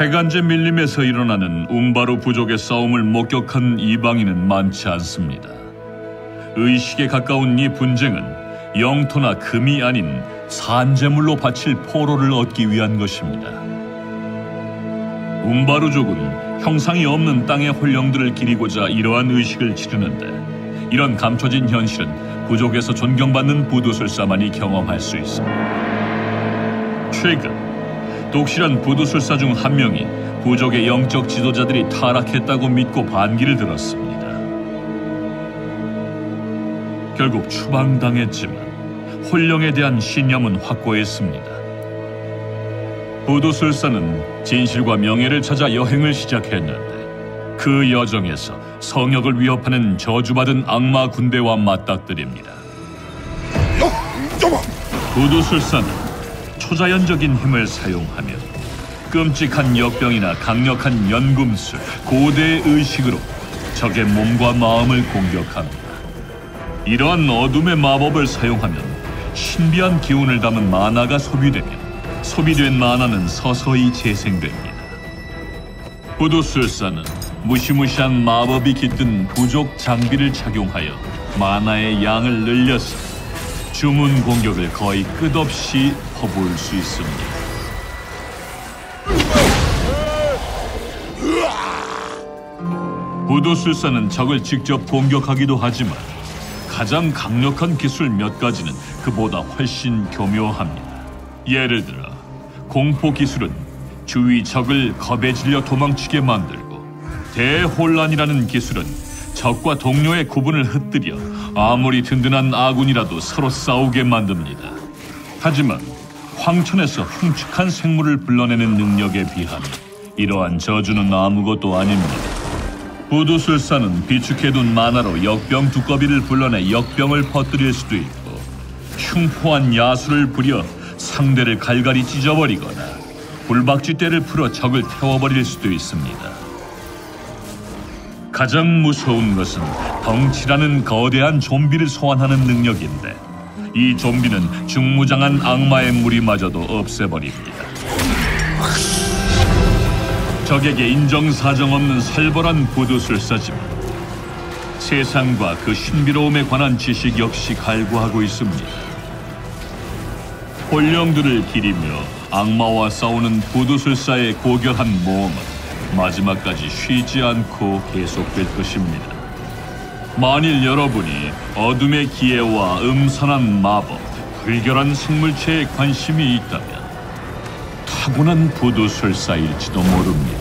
해간제 밀림에서 일어나는 움바로 부족의 싸움을 목격한 이방인은 많지 않습니다. 의식에 가까운 이 분쟁은 영토나 금이 아닌 산재물로 바칠 포로를 얻기 위한 것입니다. 움바루족은 형상이 없는 땅의 혼령들을 기리고자 이러한 의식을 치르는데 이런 감춰진 현실은 부족에서 존경받는 부두술사만이 경험할 수 있습니다. 최근 독실한 부두술사 중 한 명이 부족의 영적 지도자들이 타락했다고 믿고 반기를 들었습니다. 결국 추방당했지만 혼령에 대한 신념은 확고했습니다. 부두술사는 진실과 명예를 찾아 여행을 시작했는데 그 여정에서 성역을 위협하는 저주받은 악마 군대와 맞닥뜨립니다. 부두술사는 초자연적인 힘을 사용하며 끔찍한 역병이나 강력한 연금술, 고대의 의식으로 적의 몸과 마음을 공격합니다. 이러한 어둠의 마법을 사용하면 신비한 기운을 담은 만화가 소비되며 소비된 만화는 서서히 재생됩니다. 부두술사는 무시무시한 마법이 깃든 부족 장비를 착용하여 만화의 양을 늘려서 주문 공격을 거의 끝없이 퍼부을 수 있습니다. 부도술사는 적을 직접 공격하기도 하지만 가장 강력한 기술 몇 가지는 그보다 훨씬 교묘합니다. 예를 들어 공포 기술은 주위 적을 겁에 질려 도망치게 만들고 대혼란이라는 기술은 적과 동료의 구분을 흩뜨려 아무리 든든한 아군이라도 서로 싸우게 만듭니다. 하지만 황천에서 흉측한 생물을 불러내는 능력에 비하면 이러한 저주는 아무것도 아닙니다. 부두술사는 비축해둔 만화로 역병 두꺼비를 불러내 역병을 퍼뜨릴 수도 있고 흉포한 야수를 부려 상대를 갈갈이 찢어버리거나 불박쥐 떼를 풀어 적을 태워버릴 수도 있습니다. 가장 무서운 것은 덩치라는 거대한 좀비를 소환하는 능력인데 이 좀비는 중무장한 악마의 무리마저도 없애버립니다. 적에게 인정사정 없는 살벌한 부두술사지만 세상과 그 신비로움에 관한 지식 역시 갈구하고 있습니다. 혼령들을 기리며 악마와 싸우는 부두술사의 고결한 모험은 마지막까지 쉬지 않고 계속될 것입니다. 만일 여러분이 어둠의 기회와 음산한 마법, 불결한 생물체에 관심이 있다면 타고난 부두술사일지도 모릅니다.